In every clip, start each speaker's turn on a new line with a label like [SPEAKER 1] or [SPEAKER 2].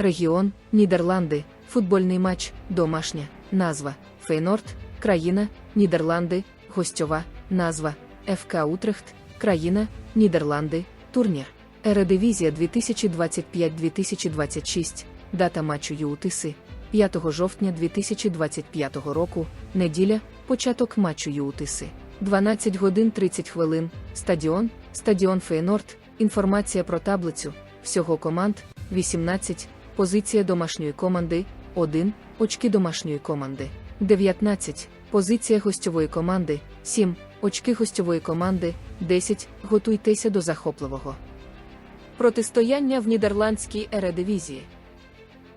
[SPEAKER 1] Регіон Нідерланди, футбольний матч, домашня, назва. Фейнорд, країна, Нідерланди, гостьова, назва. ФК Утрехт, країна, Нідерланди, турнір. Ередивізія 2025-2026, дата матчу ЮУТИСи, 5 жовтня 2025 року, неділя, початок матчу ЮУТИСи. 12 годин 30 хвилин, стадіон, стадіон Фейнорд, інформація про таблицю, всього команд, 18, позиція домашньої команди, 1, очки домашньої команди, 19, позиція гостьової команди, 7, очки гостьової команди, 10, готуйтеся до захопливого. Протистояння в нідерландській ередивізії.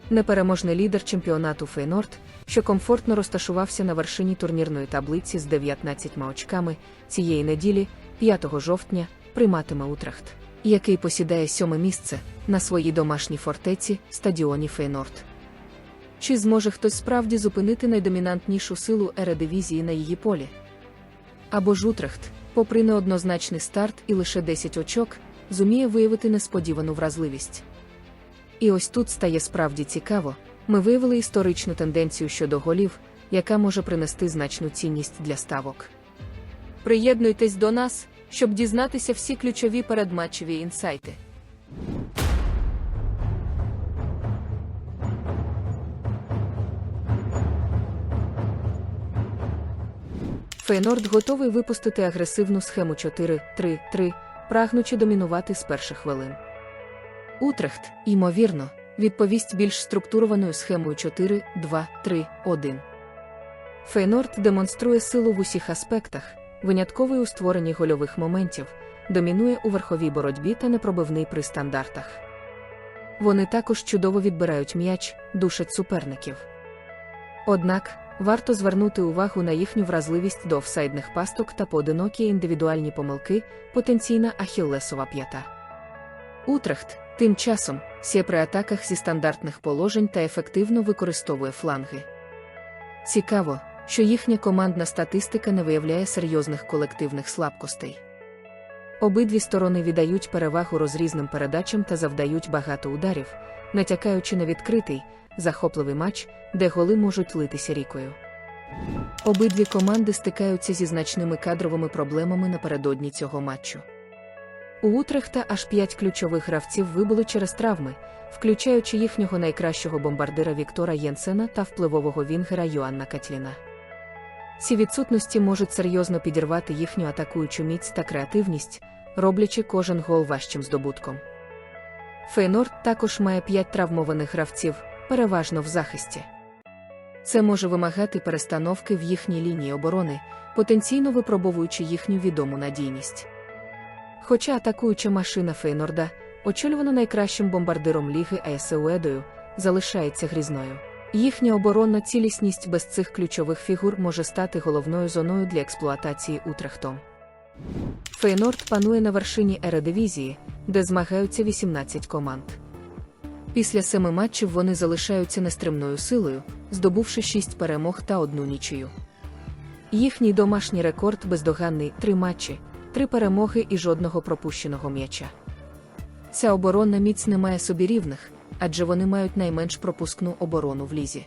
[SPEAKER 1] Непереможний лідер чемпіонату Фейнорд, що комфортно розташувався на вершині турнірної таблиці з 19 очками, цієї неділі, 5 жовтня, прийматиме Утрехт, який посідає сьоме місце на своїй домашній фортеці стадіоні Фейнорд. Чи зможе хтось справді зупинити найдомінантнішу силу ередивізії на її полі? Або ж Утрехт, попри неоднозначний старт і лише 10 очок, зуміє виявити несподівану вразливість. І ось тут стає справді цікаво, ми виявили історичну тенденцію щодо голів, яка може принести значну цінність для ставок. Приєднуйтесь до нас, щоб дізнатися всі ключові передматчеві інсайти. Фейнорд готовий випустити агресивну схему 4-3-3, прагнучи домінувати з перших хвилин. Утрехт, ймовірно, відповість більш структурованою схемою 4-2-3-1. Фейнорд демонструє силу в усіх аспектах, винятковий у створенні гольових моментів, домінує у верховій боротьбі та непробивний при стандартах. Вони також чудово відбирають м'яч, душать суперників. Однак, варто звернути увагу на їхню вразливість до офсайдних пасток та поодинокі індивідуальні помилки, потенційна ахіллесова п'ята. Утрехт, тим часом, сє при атаках зі стандартних положень та ефективно використовує фланги. Цікаво, що їхня командна статистика не виявляє серйозних колективних слабкостей. Обидві сторони віддають перевагу розрізним передачам та завдають багато ударів, натякаючи на відкритий, захопливий матч, де голи можуть литися рікою. Обидві команди стикаються зі значними кадровими проблемами напередодні цього матчу. У Утрехта аж п'ять ключових гравців вибули через травми, включаючи їхнього найкращого бомбардира Віктора Єнсена та впливового вінгера Йоанна Катліна. Ці відсутності можуть серйозно підірвати їхню атакуючу міць та креативність, роблячи кожен гол важчим здобутком. Фейнорд також має п'ять травмованих гравців, переважно в захисті. Це може вимагати перестановки в їхній лінії оборони, потенційно випробовуючи їхню відому надійність. Хоча атакуюча машина Фейнорда, очолювана найкращим бомбардиром ліги Аесеуедою, залишається грізною. Їхня оборонна цілісність без цих ключових фігур може стати головною зоною для експлуатації Утрехтом. Фейнорд панує на вершині ередивізії, де змагаються 18 команд. Після семи матчів вони залишаються нестримною силою, здобувши 6 перемог та одну нічию. Їхній домашній рекорд бездоганний три матчі, три перемоги і жодного пропущеного м'яча. Ця оборонна міць не має собі рівних, адже вони мають найменш пропускну оборону в лізі.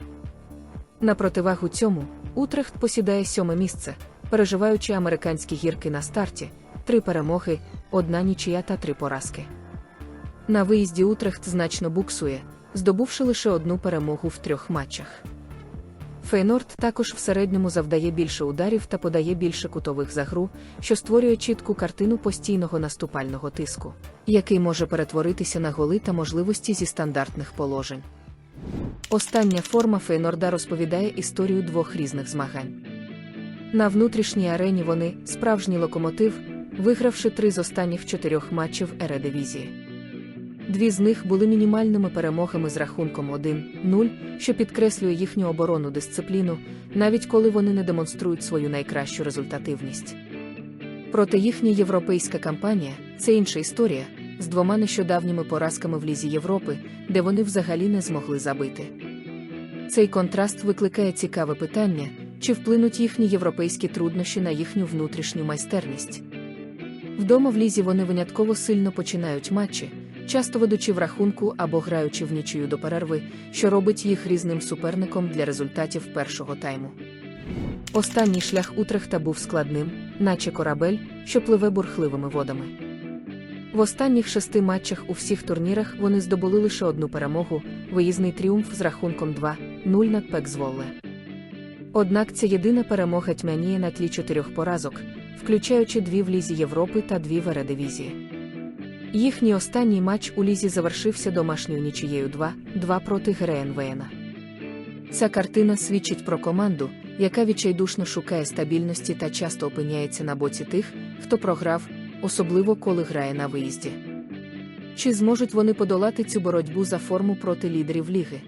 [SPEAKER 1] На противагу цьому, Утрехт посідає сьоме місце, переживаючи американські гірки на старті, три перемоги, одна нічия та три поразки. На виїзді Утрехт значно буксує, здобувши лише одну перемогу в трьох матчах. Фейнорд також в середньому завдає більше ударів та подає більше кутових за гру, що створює чітку картину постійного наступального тиску, який може перетворитися на голи та можливості зі стандартних положень. Остання форма Фейнорда розповідає історію двох різних змагань. На внутрішній арені вони справжній локомотив, вигравши три з останніх чотирьох матчів Ередивізії. Дві з них були мінімальними перемогами з рахунком 1-0, що підкреслює їхню оборонну дисципліну, навіть коли вони не демонструють свою найкращу результативність. Проте їхня європейська кампанія це інша історія, з двома нещодавніми поразками в Лізі Європи, де вони взагалі не змогли забити. Цей контраст викликає цікаве питання, чи вплинуть їхні європейські труднощі на їхню внутрішню майстерність. Вдома в лізі вони винятково сильно починають матчі, часто ведучи в рахунку або граючи в нічию до перерви, що робить їх різним суперником для результатів першого тайму. Останній шлях Утрехта був складним, наче корабель, що пливе бурхливими водами. В останніх шести матчах у всіх турнірах вони здобули лише одну перемогу, виїзний тріумф з рахунком 2-0 над Пекзволле. Однак ця єдина перемога тьмяніє на тлі чотирьох поразок, включаючи дві в Лізі Європи та дві в Ередивізії. Їхній останній матч у Лізі завершився домашньою нічиєю 2-2 проти ГРНВНа. Ця картина свідчить про команду, яка відчайдушно шукає стабільності та часто опиняється на боці тих, хто програв, особливо коли грає на виїзді. Чи зможуть вони подолати цю боротьбу за форму проти лідерів ліги?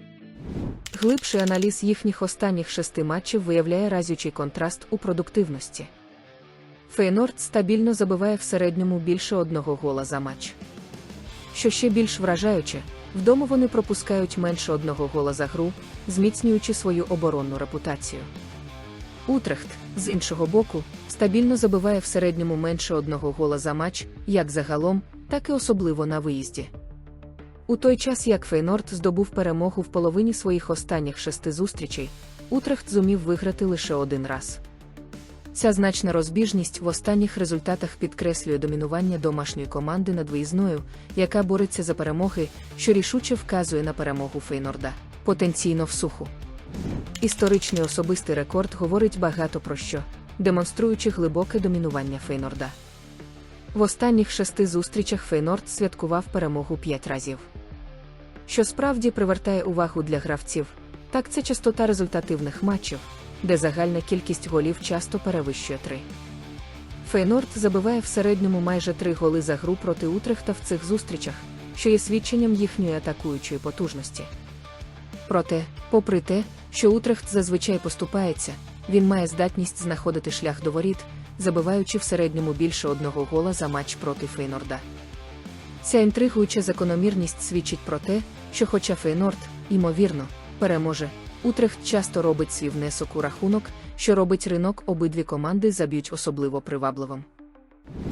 [SPEAKER 1] Глибший аналіз їхніх останніх шести матчів виявляє разючий контраст у продуктивності. Фейнорд стабільно забиває в середньому більше одного гола за матч. Що ще більш вражаюче, вдома вони пропускають менше одного гола за гру, зміцнюючи свою оборонну репутацію. Утрехт, з іншого боку, стабільно забиває в середньому менше одного гола за матч, як загалом, так і особливо на виїзді. У той час, як Фейнорд здобув перемогу в половині своїх останніх шести зустрічей, Утрехт зумів виграти лише один раз. Ця значна розбіжність в останніх результатах підкреслює домінування домашньої команди над виїзною, яка бореться за перемоги, що рішуче вказує на перемогу Фейнорда, потенційно в суху. Історичний особистий рекорд говорить багато про що, демонструючи глибоке домінування Фейнорда. В останніх шести зустрічах Фейнорд святкував перемогу п'ять разів. Що справді привертає увагу для гравців, так це частота результативних матчів, де загальна кількість голів часто перевищує три. Фейнорд забиває в середньому майже три голи за гру проти Утрехта в цих зустрічах, що є свідченням їхньої атакуючої потужності. Проте, попри те, що Утрехт зазвичай поступається, він має здатність знаходити шлях до воріт, забиваючи в середньому більше одного гола за матч проти Фейнорда. Ця інтригуюча закономірність свідчить про те, що, хоча Фейнорд, ймовірно, переможе, Утрехт часто робить свій внесок у рахунок, що робить ринок обидві команди заб'ють особливо привабливим.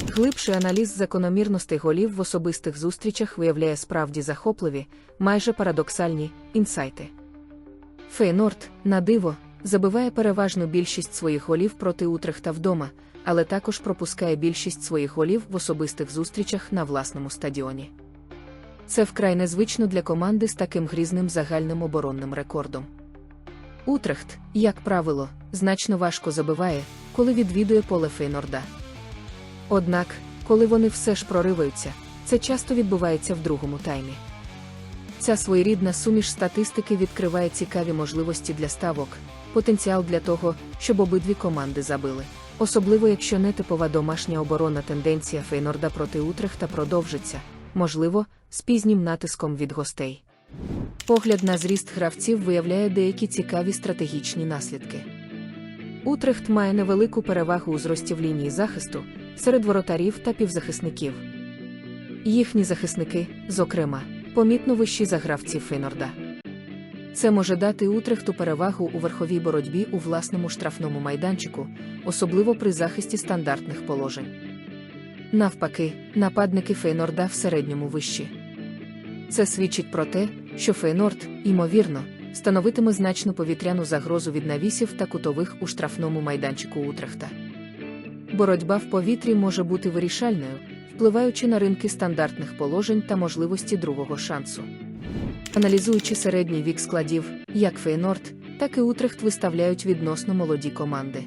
[SPEAKER 1] Глибший аналіз закономірностей голів в особистих зустрічах виявляє справді захопливі, майже парадоксальні інсайти. Фейнорд, на диво, забиває переважну більшість своїх голів проти Утрехта вдома, але також пропускає більшість своїх голів в особистих зустрічах на власному стадіоні. Це вкрай незвично для команди з таким грізним загальним оборонним рекордом. Утрехт, як правило, значно важко забиває, коли відвідує поле Фейнорда. Однак, коли вони все ж прориваються, це часто відбувається в другому таймі. Ця своєрідна суміш статистики відкриває цікаві можливості для ставок, потенціал для того, щоб обидві команди забили. Особливо якщо нетипова домашня оборона тенденція Фейнорда проти Утрехта продовжиться, можливо, з пізнім натиском від гостей. Погляд на зріст гравців виявляє деякі цікаві стратегічні наслідки. Утрехт має невелику перевагу у зрості в лінії захисту серед воротарів та півзахисників. Їхні захисники, зокрема, помітно вищі за гравців Фейнорда. Це може дати Утрехту перевагу у верховій боротьбі у власному штрафному майданчику, особливо при захисті стандартних положень. Навпаки, нападники Фейнорда в середньому вищі. Це свідчить про те, що Фейнорд, ймовірно, становитиме значну повітряну загрозу від навісів та кутових у штрафному майданчику Утрехта. Боротьба в повітрі може бути вирішальною, впливаючи на ринки стандартних положень та можливості другого шансу. Аналізуючи середній вік складів, як Фейнорд, так і Утрехт виставляють відносно молоді команди.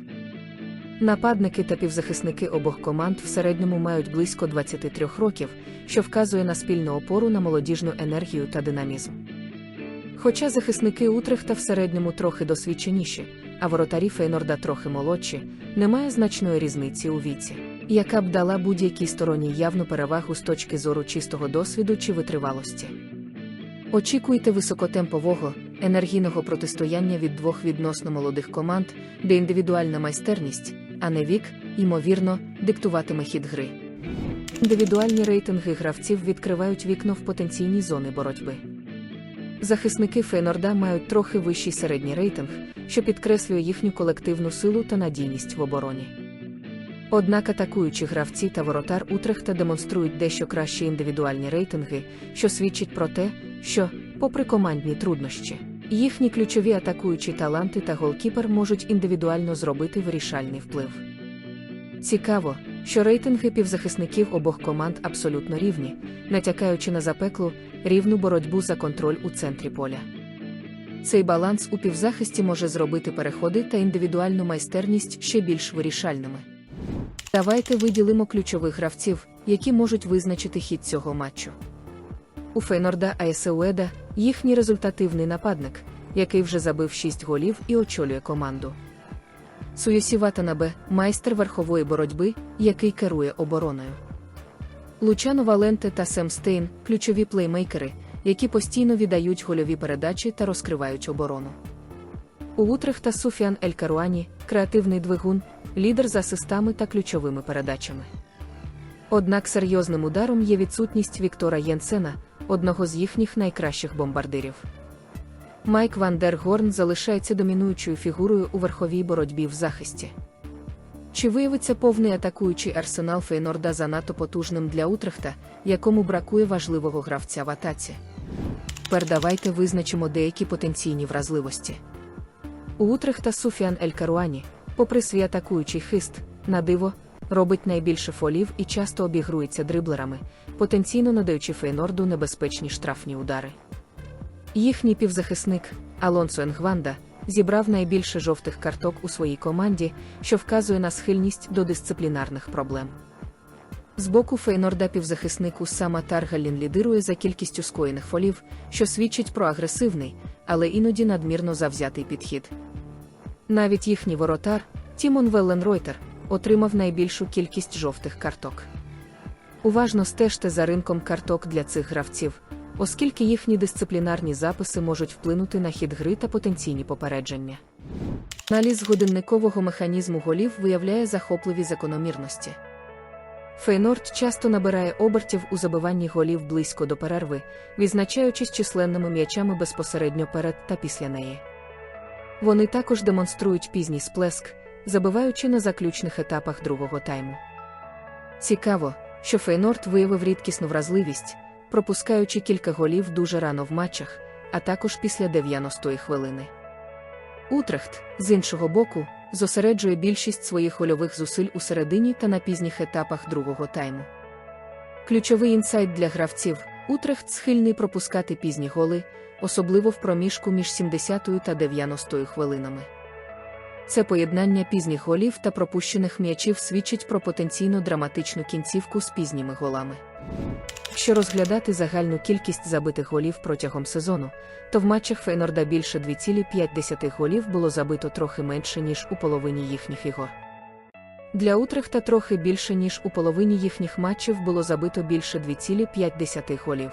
[SPEAKER 1] Нападники та півзахисники обох команд в середньому мають близько 23 років, що вказує на спільну опору на молодіжну енергію та динамізм. Хоча захисники Утрехта в середньому трохи досвідченіші, а воротарі Фейнорда трохи молодші, немає значної різниці у віці, яка б дала будь-якій стороні явну перевагу з точки зору чистого досвіду чи витривалості. Очікуйте високотемпового, енергійного протистояння від двох відносно молодих команд, де індивідуальна майстерність, а не вік, ймовірно, диктуватиме хід гри. Індивідуальні рейтинги гравців відкривають вікно в потенційні зони боротьби. Захисники Фейнорда мають трохи вищий середній рейтинг, що підкреслює їхню колективну силу та надійність в обороні. Однак атакуючі гравці та воротар Утрехта демонструють дещо кращі індивідуальні рейтинги, що свідчить про те, що, попри командні труднощі, їхні ключові атакуючі таланти та голкіпер можуть індивідуально зробити вирішальний вплив. Цікаво, що рейтинги півзахисників обох команд абсолютно рівні, натякаючи на запеклу, рівну боротьбу за контроль у центрі поля. Цей баланс у півзахисті може зробити переходи та індивідуальну майстерність ще більш вирішальними. Давайте виділимо ключових гравців, які можуть визначити хід цього матчу. У Фейнорда Аесеуеда їхній результативний нападник, який вже забив 6 голів і очолює команду. Суюсі Ватанабе – майстер верхової боротьби, який керує обороною. Лучано Валенте та Сем Стейн – ключові плеймейкери, які постійно віддають гольові передачі та розкривають оборону. У Утрехта Суфіан Ель Каруані – креативний двигун, лідер з асистами та ключовими передачами. Однак серйозним ударом є відсутність Віктора Єнсена, одного з їхніх найкращих бомбардирів. Майк Ван дер Горн залишається домінуючою фігурою у верховій боротьбі в захисті. Чи виявиться повний атакуючий арсенал Фейнорда занадто потужним для Утрехта, якому бракує важливого гравця в атаці? Тепер давайте визначимо деякі потенційні вразливості. У Утрехта Суфіан Ель Каруані, попри свій атакуючий хист, на диво, робить найбільше фолів і часто обігрується дриблерами, потенційно надаючи Фейнорду небезпечні штрафні удари. Їхній півзахисник Алонсо Енгванда зібрав найбільше жовтих карток у своїй команді, що вказує на схильність до дисциплінарних проблем. З боку Фейнорда півзахиснику Сама Таргалін лідирує за кількістю скоєних фолів, що свідчить про агресивний, але іноді надмірно завзятий підхід. Навіть їхній воротар Тімон Велленройтер отримав найбільшу кількість жовтих карток. Уважно стежте за ринком карток для цих гравців, оскільки їхні дисциплінарні записи можуть вплинути на хід гри та потенційні попередження. Аналіз годинникового механізму голів виявляє захопливі закономірності. Фейнорд часто набирає обертів у забиванні голів близько до перерви, відзначаючись численними м'ячами безпосередньо перед та після неї. Вони також демонструють пізній сплеск, забиваючи на заключних етапах другого тайму. Цікаво, що Фейнорд виявив рідкісну вразливість, пропускаючи кілька голів дуже рано в матчах, а також після 90-ї хвилини. Утрехт, з іншого боку, зосереджує більшість своїх гольових зусиль у середині та на пізніх етапах другого тайму. Ключовий інсайт для гравців Утрехт схильний пропускати пізні голи, особливо в проміжку між 70-ю та 90-ю хвилинами. Це поєднання пізніх голів та пропущених м'ячів свідчить про потенційно драматичну кінцівку з пізніми голами. Якщо розглядати загальну кількість забитих голів протягом сезону, то в матчах Фейнорда більше 2,5 голів було забито трохи менше, ніж у половині їхніх ігор. Для Утрехта трохи більше, ніж у половині їхніх матчів було забито більше 2,5 голів.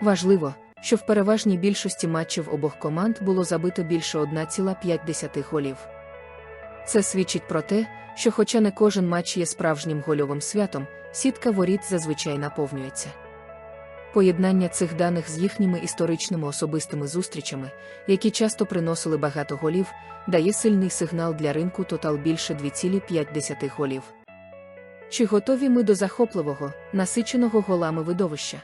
[SPEAKER 1] Важливо, що в переважній більшості матчів обох команд було забито більше 1,5 голів. Це свідчить про те, що, хоча не кожен матч є справжнім гольовим святом, сітка воріт зазвичай наповнюється. Поєднання цих даних з їхніми історичними особистими зустрічами, які часто приносили багато голів, дає сильний сигнал для ринку тотал більше 2,5 голів. Чи готові ми до захопливого, насиченого голами видовища?